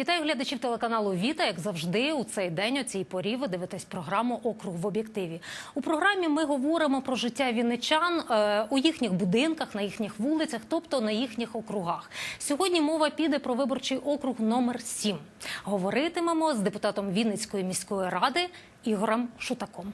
Вітаю глядачів телеканалу Віта. Як завжди, у цей день у цій порі ви дивитесь програму Округ в об'єктиві. У програмі ми говоримо про життя вінничан е, у їхніх будинках, на їхніх вулицях, тобто на їхніх округах. Сьогодні мова піде про виборчий округ номер 7. Говоритимемо з депутатом Вінницької міської ради Ігорем Шутаком.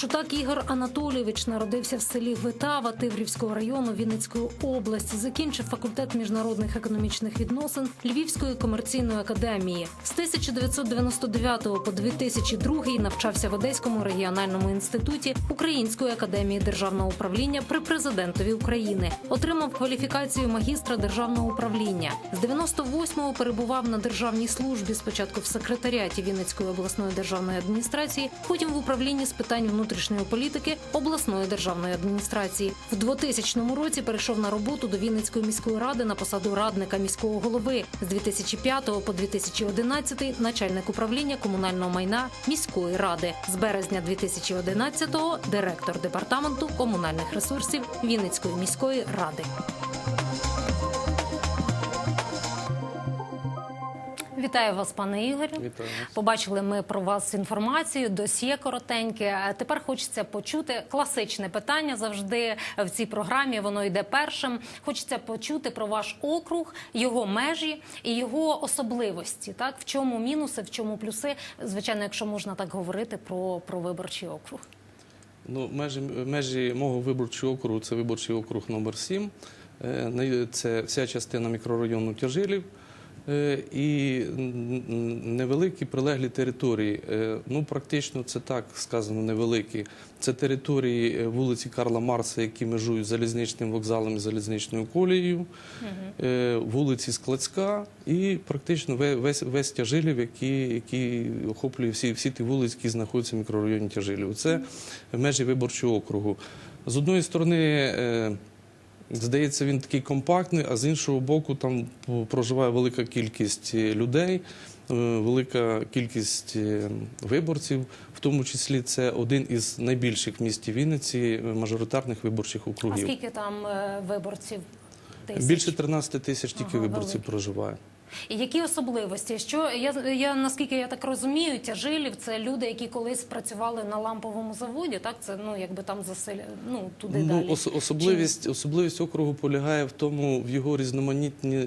Шутак Ігор Анатолійович народився в селі Витава Тиврівського району Вінницької області. Закінчив факультет міжнародних економічних відносин Львівської комерційної академії. З 1999 по 2002 навчався в Одеському регіональному інституті Української академії державного управління при президентові України. Отримав кваліфікацію магістра державного управління. З 98-го перебував на державній службі. Спочатку в секретаріаті Вінницької обласної державної адміністрації, потім в управлінні з питань внутрішньої політики обласної державної адміністрації. В 2000 році перейшов на роботу до Вінницької міської ради на посаду радника міського голови. З 2005 по 2011 начальник управління комунального майна міської ради. З березня 2011 директор департаменту комунальних ресурсів Вінницької міської ради. Вітаю вас, пане Ігорю. Вітаю вас. Побачили ми про вас інформацію, досьє коротеньке. Тепер хочеться почути класичне питання завжди в цій програмі. Воно йде першим. Хочеться почути про ваш округ, його межі і його особливості. Так, в чому мінуси, в чому плюси. Звичайно, якщо можна так говорити про, про виборчий округ. Ну, межі, межі мого виборчого округу це виборчий округ номер 7 Е, Це вся частина мікрорайону Тяжилів і н- н- невеликі прилеглі території. Е, Ну, практично це так сказано, невеликі. Це території е, вулиці Карла Марса, які межують залізничним вокзалом і залізничною колією, е, вулиці Складська і практично весь, весь Тяжилів, який, який охоплює всі, всі ті вулиці, які знаходяться в мікрорайоні Тяжилів. Це межі виборчого округу. З одної сторони, е, здається, він такий компактний, а з іншого боку, там проживає велика кількість е, людей, е, велика кількість е, виборців. В тому числі це один із найбільших в місті Вінниці мажоритарних виборчих А скільки там виборців? Тисяч? Більше 13 тисяч тільки Ага, виборців великий. проживає. І які особливості? Що я, я наскільки я так розумію, тяжилів це люди, які колись працювали на ламповому заводі. Так, це ну якби там заселя... ну туди Ну, далі. ос- особливість, особливість округу полягає в тому, в його різноманітні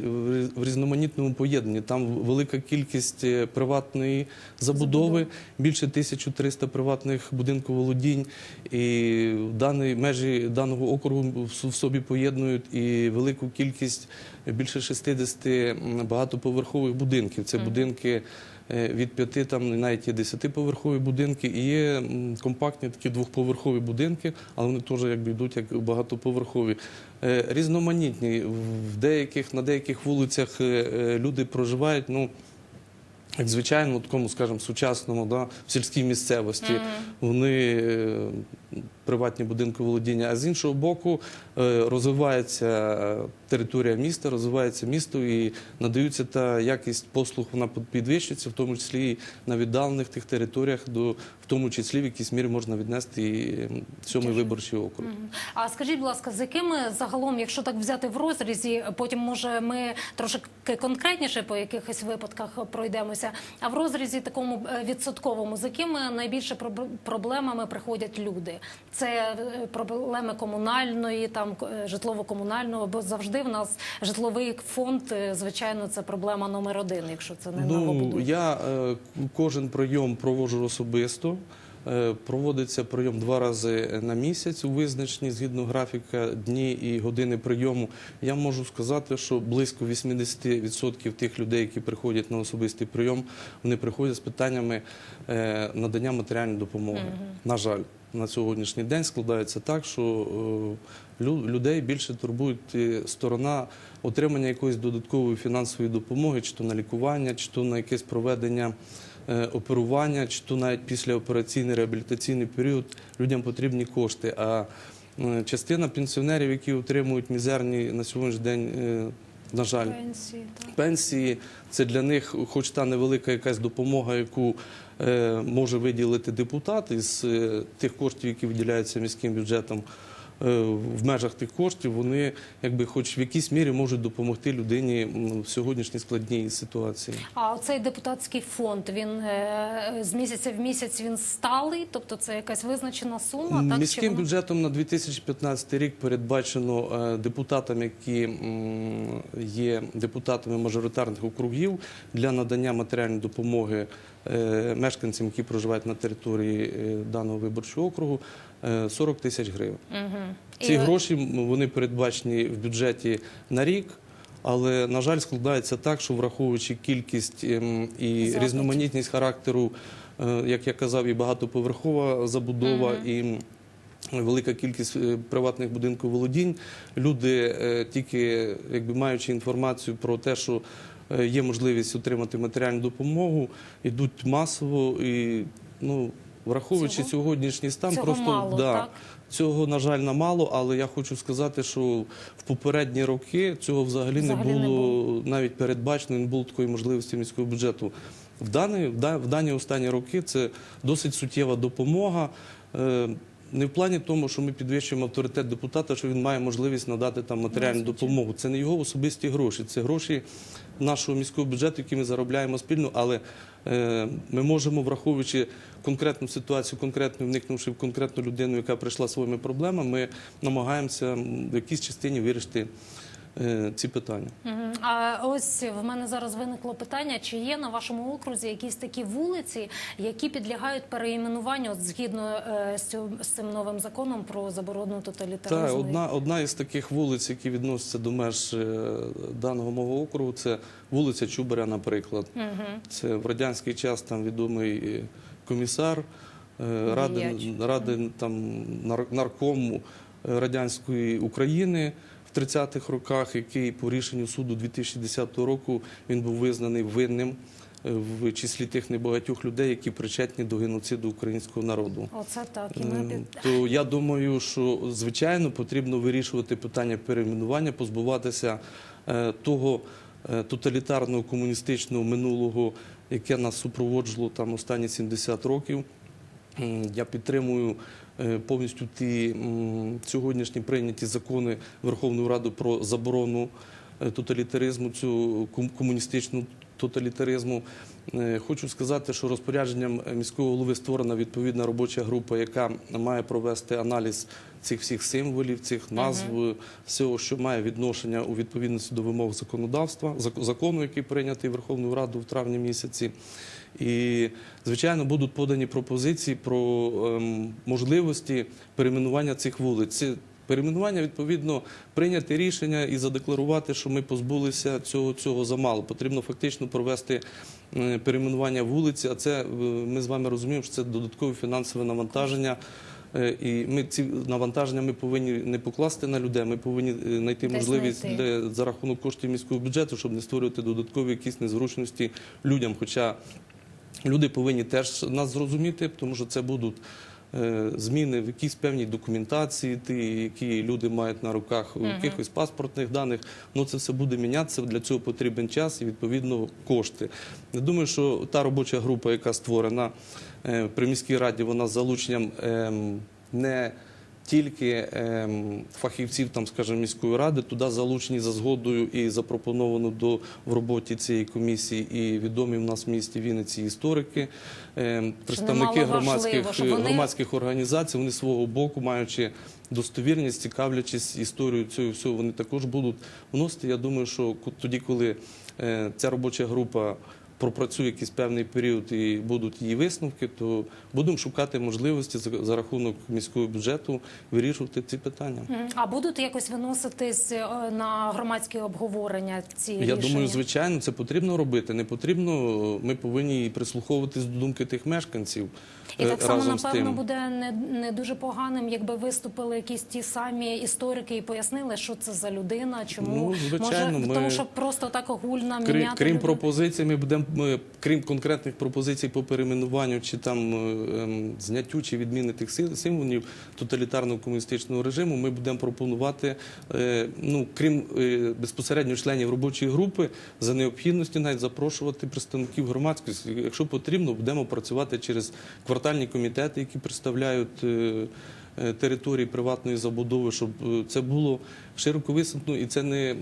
в різноманітному поєднанні. Там велика кількість е, приватної забудови, більше 1300 приватних будинків володінь. І дані межі даного округу в в собі поєднують і велику кількість більше 60 багатоповерхових будинків. Це будинки. е, Від п'яти там навіть є десятиповерхові будинки, і є компактні такі двохповерхові будинки, але вони теж якби йдуть як багатоповерхові. Е, Різноманітні в деяких на деяких вулицях е, люди проживають. Ну як звичайно, в такому, скажімо, сучасному, да, в сільській місцевості вони е, приватні будинки володіння. А з іншого боку, е, розвивається е, територія міста, розвивається місто і надаються та якість послуг вона підвищується, в тому числі і на віддалених тих територіях, до в тому числі в якійсь мірі можна віднести і сьомий виборчий округ. А скажіть, будь ласка, з якими загалом, якщо так взяти в розрізі, потім може ми трошки конкретніше по якихось випадках пройдемося. А в розрізі такому е, відсотковому, з якими найбільше проб- проблемами приходять люди? Це е, проблеми комунальної, там е, житлово-комунального, бо завжди в нас житловий фонд, е, звичайно, це проблема номер один, якщо це не Ну, я е, кожен прийом проводжу особисто. Проводиться прийом два рази на місяць у визначенні згідно графіка дні і години прийому. Я можу сказати, що близько 80% тих людей, які приходять на особистий прийом, вони приходять з питаннями надання матеріальної допомоги. На жаль, на сьогоднішній день складається так, що е, людей більше турбують сторона отримання якоїсь додаткової фінансової допомоги, чи то на лікування, чи то на якесь проведення е, оперування, чи то навіть післяопераційний реабілітаційний період людям потрібні кошти. А е, частина пенсіонерів, які отримують мізерні на сьогоднішній день, на жаль, Пенсії, так. пенсії. Це для них, хоч та невелика якась допомога, яку е, може виділити депутат із е, тих коштів, які виділяються міським бюджетом. Е, в межах тих коштів вони якби хоч в якійсь мірі можуть допомогти людині в сьогоднішній складній ситуації. А оцей депутатський фонд він е, з місяця в місяць він сталий, тобто це якась визначена сума. Так Міським воно- бюджетом на 2015 рік передбачено е, депутатам, які є депутатами мажоритарних округів для надання матеріальної допомоги мешканцям, які проживають на території е, даного виборчого округу, е, 40 тисяч гривень. Ці І- гроші вони передбачені в бюджеті на рік. Але на жаль, складається так, що враховуючи кількість ем, і різноманітність характеру, е, як я казав, і багатоповерхова забудова, і велика кількість е, приватних будинків володінь, люди е, тільки якби маючи інформацію про те, що е, є можливість отримати матеріальну допомогу, йдуть масово і ну. Враховуючи Цього- сьогоднішній стан, цього просто мало, да, так? Цього, на жаль, намало, але я хочу сказати, що в попередні роки цього взагалі, Взагалі не не було навіть передбачено, не було такої можливості міського бюджету. В дані, в в дані останні роки це досить суттєва допомога. Не в плані тому, що ми підвищуємо авторитет депутата, що він має можливість надати там матеріальну Ну, допомогу. Це не його особисті гроші, це гроші нашого міського бюджету, які ми заробляємо спільно, але е, ми можемо, враховуючи конкретну ситуацію, конкретно вникнувши в конкретну людину, яка прийшла своїми проблемами, ми намагаємося в якійсь частині вирішити ці питання. А ось в мене зараз виникло питання: чи є на вашому окрузі якісь такі вулиці, які підлягають переіменуванню от згідно е, з цим, новим законом про заборону тоталітаризму? Так, одна, одна із таких вулиць, які відносяться до меж е, даного мого округу, це вулиця Чубаря, наприклад. Це в радянський час там відомий е, комісар е, ради, ради там нар- наркому е, радянської України в 30-х роках, який по рішенню суду 2010 року він був визнаний винним е, в числі тих небагатьох людей, які причетні до геноциду українського народу. Оце так. І ми Е. То я думаю, що звичайно потрібно вирішувати питання перейменування, позбуватися е, того тоталітарного комуністичного минулого, яке нас супроводжувало там останні 70 років. Я підтримую е, повністю ті сьогоднішні прийняті закони Верховної Ради про заборону е, тоталітаризму, цю ком- комуністичну тоталітаризму. Е, Хочу сказати, що розпорядженням міського голови створена відповідна робоча група, яка має провести аналіз цих всіх символів, цих назв, всього, що має відношення у відповідності до вимог законодавства, зак- закону, який прийнятий Верховною Радою в травні місяці. І, звичайно, будуть подані пропозиції про ем, можливості перейменування цих вулиць. Перейменування, відповідно, прийняти рішення і задекларувати, що ми позбулися цього, цього замалу. Потрібно фактично провести е, перейменування вулиці, а це е, ми з вами розуміємо, що це додаткове фінансове навантаження. Е, І ми ці навантаження ми повинні не покласти на людей. Ми повинні знайти Десь можливість знайти. для за рахунок коштів міського бюджету, щоб не створювати додаткові якісь незручності людям. Хоча люди повинні теж нас зрозуміти, тому що це будуть е, зміни в якійсь певній документації, ті, які люди мають на руках у якихось паспортних даних. Ну це все буде мінятися. Для цього потрібен час і відповідно кошти. Я думаю, що та робоча група, яка створена е, при міській раді, вона з залученням ем, не тільки ем, фахівців, там, скажімо, міської ради, туди залучені за згодою і запропоновано до в роботі цієї комісії і відомі в нас в місті Вінниці історики, ем, представники громадських важливо, вони- громадських організацій. Вони свого боку, маючи достовірність, цікавлячись історією цього всього, вони також будуть вносити. Я думаю, що тоді, коли е, ця робоча група пропрацює якийсь певний період і будуть її висновки, то будемо шукати можливості за, рахунок міського бюджету вирішувати ці питання. А будуть якось виноситись е, на громадське обговорення ці Я рішення? думаю, звичайно, це потрібно робити. Не потрібно. Ми повинні прислуховуватись до думки тих мешканців. І е, так само, напевно, тим. буде не, не дуже поганим, якби виступили якісь ті самі історики і пояснили, що це за людина, чому Ну, звичайно, може ми- тому, що просто так огульно міняти крім пропозицій, ми будемо крім конкретних пропозицій по перейменуванню чи там е, ем, зняттю чи відміни тих символів тоталітарного комуністичного режиму. Ми будемо пропонувати, е, ну крім е, безпосередньо членів робочої групи, за необхідності навіть запрошувати представників громадськості. Якщо потрібно, будемо працювати через квартальні комітети, які представляють. Е, територій приватної забудови, щоб е, це було широко висунуто і це не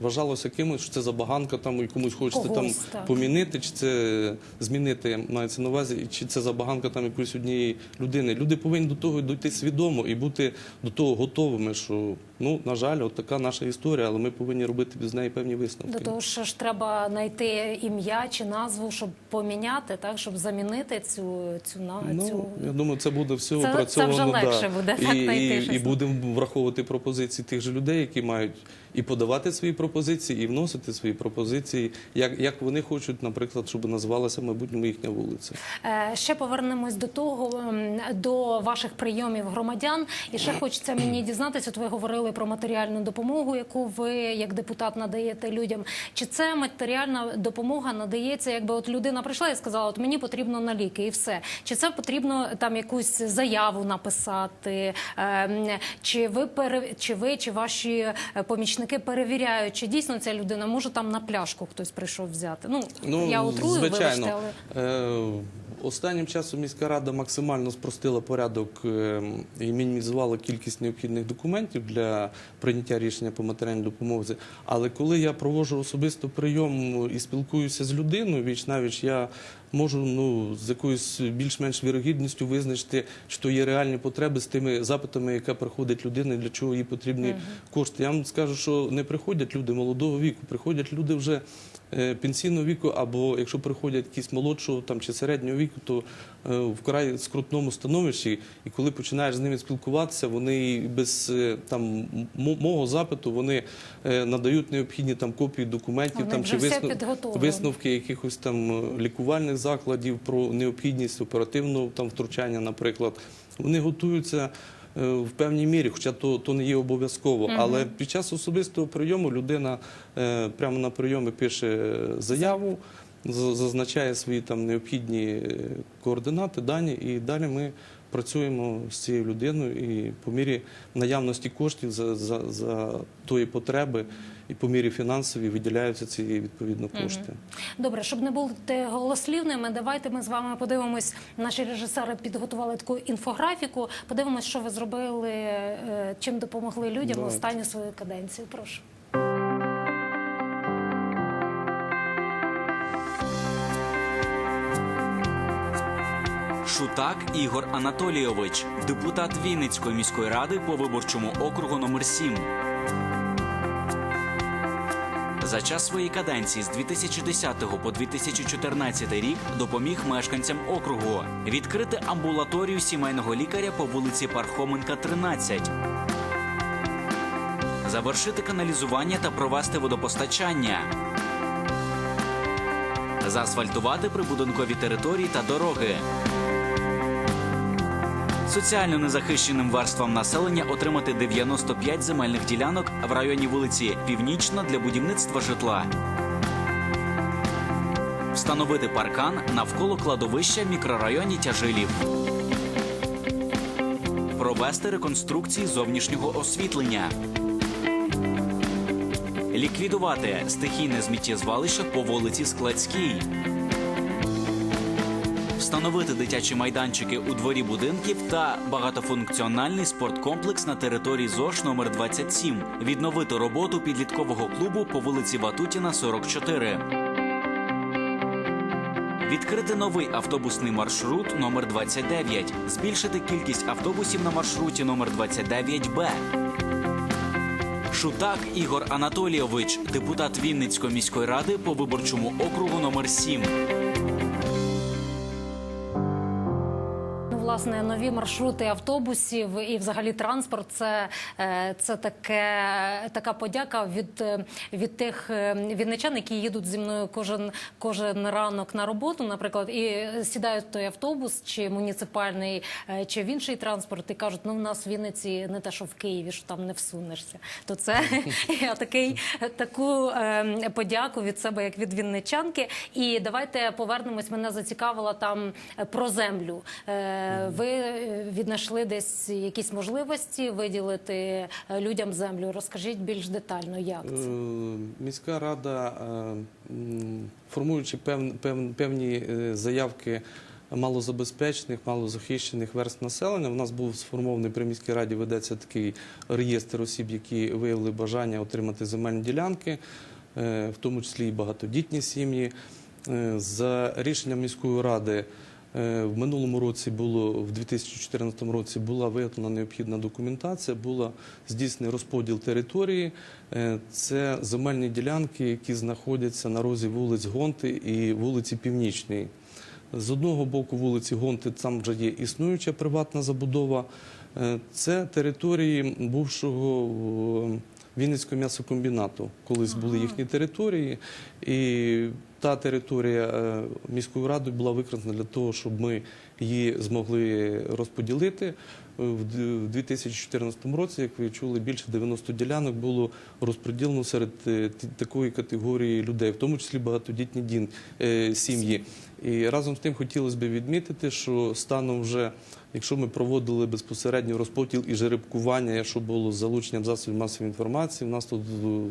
вважалося кимось, що це забаганка там і комусь хочеться Когось, там так. помінити, чи це змінити мається на увазі, чи це забаганка там якоїсь однієї людини. Люди повинні до того дійти свідомо і бути до того готовими, що ну на жаль, от така наша історія, але ми повинні робити з неї певні висновки. До того що ж треба знайти ім'я чи назву, щоб поміняти, так щоб замінити цю цю на Ну, цю. я думаю, це буде все Це- це опрацьовано. вже легше да. буде, і, так, знайти і, щось. і будемо враховувати пропозиції тих же людей, які мають і подавати свої пропозиції, і вносити свої пропозиції, як, як вони хочуть, наприклад, щоб називалася в майбутньому їхня вулиця. Е, Ще повернемось до того ем, до ваших прийомів громадян. І ще хочеться мені дізнатися. От ви говорили про матеріальну допомогу, яку ви як депутат надаєте людям. Чи це матеріальна допомога надається, якби от людина прийшла і сказала, от мені потрібно на ліки, і все. Чи це потрібно там якусь заяву написати? Ем, Чи ви чи ви, чи ваші е, помічники перевіряють, чи дійсно ця людина може там на пляшку хтось прийшов взяти? Ну, я утрую, звичайно. вибачте, але. Е, Останнім часом міська рада максимально спростила порядок е, і мінімізувала кількість необхідних документів для прийняття рішення по матеріальній допомозі. Але коли я проводжу особисто прийом і спілкуюся з людиною, віч навіч я можу ну з якоюсь більш-менш вірогідністю визначити, чи то є реальні потреби з тими запитами, яка приходить людина, і для чого їй потрібні кошти. Я вам скажу, що не приходять люди молодого віку, приходять люди вже е, пенсійного віку, або якщо приходять якісь молодшого там чи середнього віку, то е, в скрутному становищі. І коли починаєш з ними спілкуватися, вони без е, там мого запиту вони надають необхідні там копії документів Вони там чи висну- висновки якихось там лікувальних закладів про необхідність оперативного там втручання, наприклад. Вони готуються. Е, В певній мірі, хоча то, то не є обов'язково. Але під час особистого прийому людина е, прямо на прийомі пише заяву, зазначає свої там необхідні е, координати, дані, і далі ми працюємо з цією людиною і по мірі наявності коштів за, за, за тої потреби і по мірі фінансові виділяються ці відповідно кошти. Добре, щоб не бути голослівними, давайте ми з вами подивимось. Наші режисери підготували таку інфографіку. Подивимось, що ви зробили, е, чим допомогли людям Давайте. останню свою каденцію. Прошу. Шутак Ігор Анатолійович, депутат Вінницької міської ради по виборчому округу номер 7 За час своєї каденції з 2010 по 2014 рік допоміг мешканцям округу відкрити амбулаторію сімейного лікаря по вулиці Пархоменка, 13, завершити каналізування та провести водопостачання, заасфальтувати прибудинкові території та дороги. Соціально незахищеним верствам населення отримати 95 земельних ділянок в районі вулиці Північна для будівництва житла. Встановити паркан навколо кладовища в мікрорайоні Тяжилів. Провести реконструкції зовнішнього освітлення. Ліквідувати стихійне зміттєзвалище по вулиці Складській. Встановити дитячі майданчики у дворі будинків та багатофункціональний спорткомплекс на території ЗОШ номер 27 Відновити роботу підліткового клубу по вулиці Ватутіна, 44. Відкрити новий автобусний маршрут номер 29 Збільшити кількість автобусів на маршруті номер 29Б. Шутак Ігор Анатолійович, депутат Вінницької міської ради по виборчому округу номер 7 власне, нові маршрути автобусів і взагалі транспорт це, е, це таке, така подяка від, е, від тих е, вінничан, які їдуть зі мною кожен, кожен ранок на роботу, наприклад, і сідають в той автобус, чи муніципальний, чи в інший транспорт, і кажуть, ну в нас в Вінниці не те, що в Києві, що там не всунешся. То це я такий, таку подяку від себе, як від вінничанки. І давайте повернемось. Мене зацікавила там про землю. Е, Ви е, віднайшли десь якісь можливості виділити е, людям землю. Розкажіть більш детально, як Е, це. Міська рада, е, формуючи пев- пев- певні е, заявки малозабезпечених, малозахищених верст населення. У нас був сформований при міській раді, ведеться такий реєстр осіб, які виявили бажання отримати земельні ділянки, е, в тому числі і багатодітні сім'ї. Е, За рішенням міської ради е, в минулому році було в 2014 році була виготовлена необхідна документація, була здійснений розподіл території. Е, Це земельні ділянки, які знаходяться на розі вулиць Гонти і вулиці Північної. З одного боку вулиці Гонти там вже є існуюча приватна забудова. Е, Це території бувшого е, Вінницького м'ясокомбінату. Колись були їхні території, і та територія е, міською радою була використана для того, щоб ми її змогли розподілити. Е, В д- в 2014 році, як ви чули, більше 90 ділянок було розподілено серед е, такої категорії людей, в тому числі багатодітні сім'ї. І разом з тим хотілося б відмітити, що станом вже, якщо ми проводили безпосередньо розподіл і жеребкування, що було з залученням засобів масової інформації, у нас тут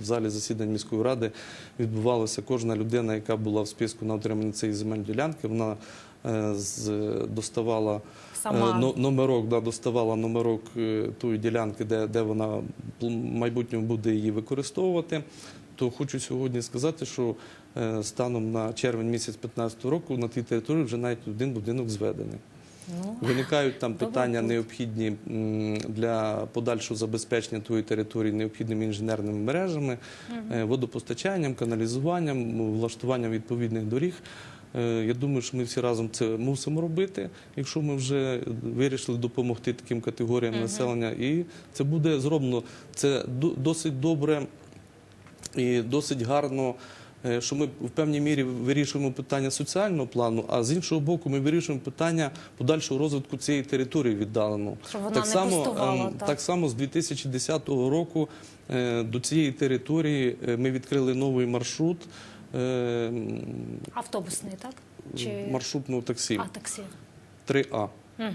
в залі засідань міської ради відбувалося кожна людина, яка була в списку на отримання цієї земельної ділянки, вона е, доставала Сама. е, номерок, да, доставала номерок е, тої ділянки, де, де вона в майбутньому буде її використовувати. То хочу сьогодні сказати, що станом на червень місяць 2015 року на тій території вже навіть один будинок зведений. Ну, Виникають там питання необхідні для подальшого забезпечення тої території необхідними інженерними мережами, е, водопостачанням, каналізуванням, влаштуванням відповідних доріг. Е, Я думаю, що ми всі разом це мусимо робити, якщо ми вже вирішили допомогти таким категоріям населення. І це буде зроблено. Це досить добре і досить гарно. Е, Що ми в певній мірі вирішуємо питання соціального плану, а з іншого боку, ми вирішуємо питання подальшого розвитку цієї території віддалено. Щоб вона так не само, пустувала, ем, так. так само з 2010 року е, до цієї території е, ми відкрили новий маршрут автобусний, так? Чи маршрутного таксі а, таксі? 3А.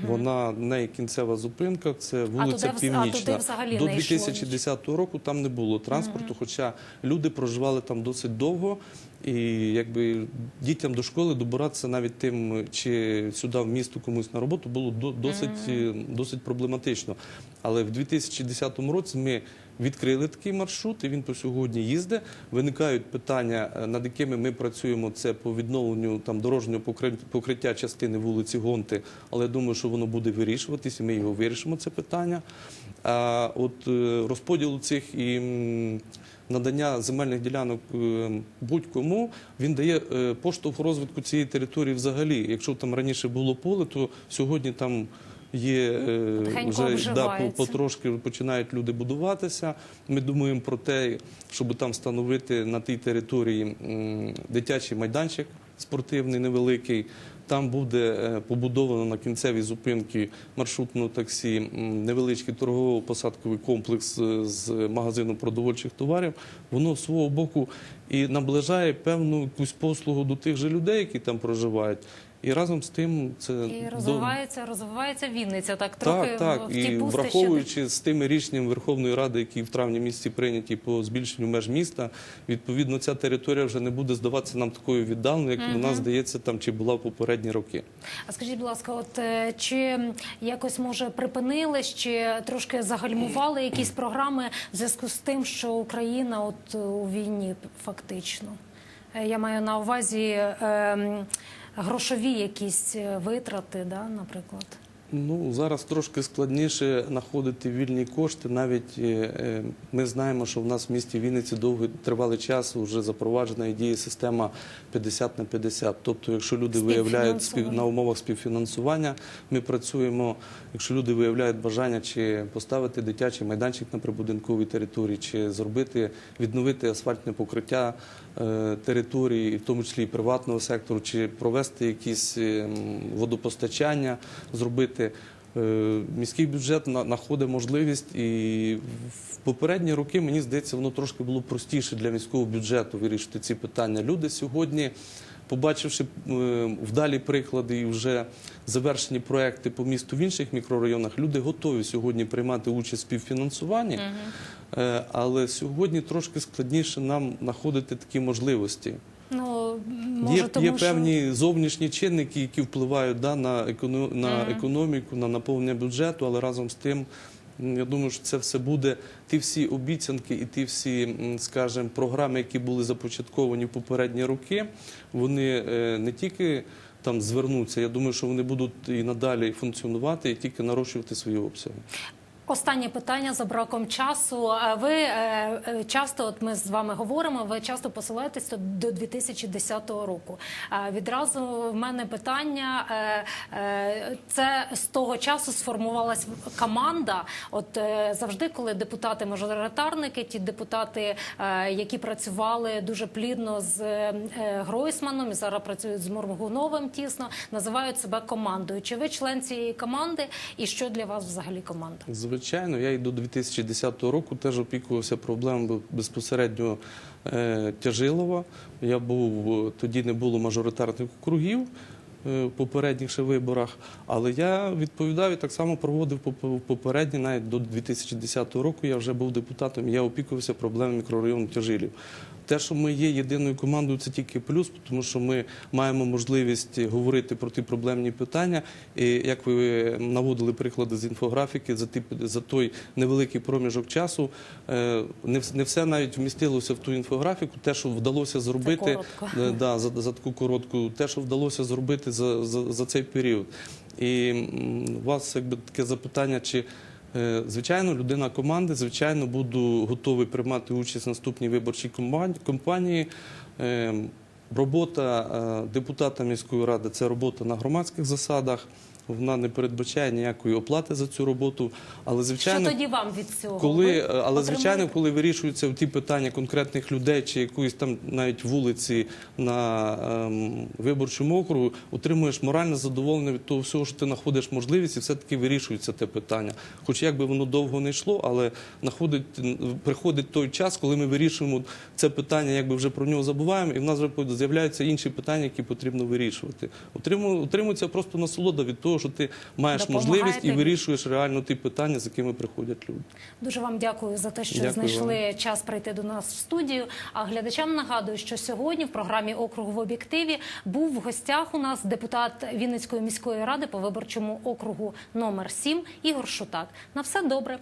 Вона не кінцева зупинка, це вулиця туди вз- а Північна. туди До не йшло 2010 року там не було транспорту, хоча люди проживали там досить довго, і якби дітям до школи добиратися навіть тим, чи сюди в місто комусь на роботу було до- досить, досить проблематично. Але в 2010 році ми відкрили такий маршрут, і він по сьогодні їздить. Виникають питання, е, над якими ми працюємо. Це по відновленню дорожнього покриття частини вулиці Гонти. Але я думаю, що воно буде вирішуватись, і ми його вирішимо. Це питання. А от е, розподілу цих і надання земельних ділянок е, будь-кому він дає поштовх розвитку цієї території взагалі. Якщо там раніше було поле, то сьогодні там. Є е, вже да, потрошки починають люди будуватися. Ми думаємо про те, щоб там встановити на тій території дитячий майданчик спортивний невеликий. Там буде е, побудовано на кінцевій зупинці маршрутного таксі невеличкий торгово-посадковий комплекс е, з магазином продовольчих товарів. Воно з свого боку і наближає певну якусь послугу до тих же людей, які там проживають. І разом з тим це І розвивається, розвивається Вінниця, так трохи так, так. в І враховуючи з тими рішенням Верховної Ради, які в травні місяці прийняті по збільшенню меж міста, відповідно, ця територія вже не буде здаватися нам такою віддаленою, як вона здається там чи була в попередні роки. А скажіть, будь ласка, от е, чи якось може припинились, чи трошки загальмували якісь програми в зв'язку з тим, що Україна от е, у війні фактично? Е, Я маю на увазі е, грошові якісь е, витрати, да, наприклад. Ну зараз трошки складніше знаходити вільні кошти. Навіть е, е, ми знаємо, що в нас в місті Вінниці довгий тривалий час вже запроваджена і діє система 50 на 50. Тобто, якщо люди виявляють спів, на умовах співфінансування, ми працюємо. Якщо люди виявляють бажання чи поставити дитячий майданчик на прибудинковій території, чи зробити відновити асфальтне покриття е, території, в тому числі і приватного сектору, чи провести якісь е, водопостачання, зробити. Е, Міський бюджет на- знаходить можливість, і в попередні роки мені здається, воно трошки було простіше для міського бюджету вирішити ці питання. Люди сьогодні, побачивши е, вдалі приклади і вже завершені проекти по місту в інших мікрорайонах, люди готові сьогодні приймати участь в співфінансуванні. Е, Але сьогодні трошки складніше нам знаходити такі можливості. Може, є, тому є що- певні зовнішні чинники, які впливають да, на, еконо, на економіку, на наповнення бюджету, але разом з тим. Я думаю, що це все буде ті всі обіцянки і ті всі, скажімо, програми, які були започатковані в попередні роки, вони е, не тільки там звернуться. Я думаю, що вони будуть і надалі функціонувати, і тільки нарощувати свої обсяги. Останнє питання за браком часу. Ви е, е, часто, от ми з вами говоримо, ви часто посилаєтесь до 2010 року. Відразу в мене питання: е, це з того часу сформувалась команда. От завжди, коли депутати-мажоритарники, ті депутати, які працювали дуже плідно з Гройсманом і зараз працюють з Моргуновим тісно, називають себе командою. Чи ви член цієї команди? І що для вас взагалі команда? Звичайно, я і до 2010 року теж опікувався проблемами безпосередньо е, Тяжилова. Я був е, тоді не було мажоритарних округів е, в попередніх виборах, але я відповідав і так само проводив поп- попередні, навіть до 2010 року я вже був депутатом. Я опікувався проблемами мікрорайону Тяжилів. Те, що ми є єдиною командою, це тільки плюс, тому що ми маємо можливість говорити про ті проблемні питання. І як ви наводили приклади з інфографіки, за ті за той невеликий проміжок часу е, не не все навіть вмістилося в ту інфографіку. Те, що вдалося зробити е, да, за, за таку коротку, те, що вдалося зробити за, за, за цей період. І у вас якби таке запитання, чи Звичайно, людина команди, звичайно, буду готовий приймати участь в наступній виборчій кампанії. Е, Робота е, депутата міської ради це робота на громадських засадах. Вона не передбачає ніякої оплати за цю роботу. Але звичайно, що тоді вам від цього? коли, Ви е, але звичайно, коли вирішуються ті питання конкретних людей чи якоїсь там навіть вулиці на ем, виборчому округу, отримуєш моральне задоволення від того всього, що ти знаходиш можливість, і все-таки вирішується те питання. Хоч як би воно довго не йшло, але находить, приходить той час, коли ми вирішуємо це питання, якби вже про нього забуваємо, і в нас вже з'являються інші питання, які потрібно вирішувати. Отриму- Отримується просто насолода від того, що ти маєш Допомагаєте. можливість і вирішуєш реально ті питання, з якими приходять люди. Дуже вам дякую за те, що Дякую знайшли час прийти до нас в студію. А глядачам нагадую, що сьогодні в програмі округу в об'єктиві був в гостях у нас депутат Вінницької міської ради по виборчому округу номер 7 Ігор Шутак. На все добре.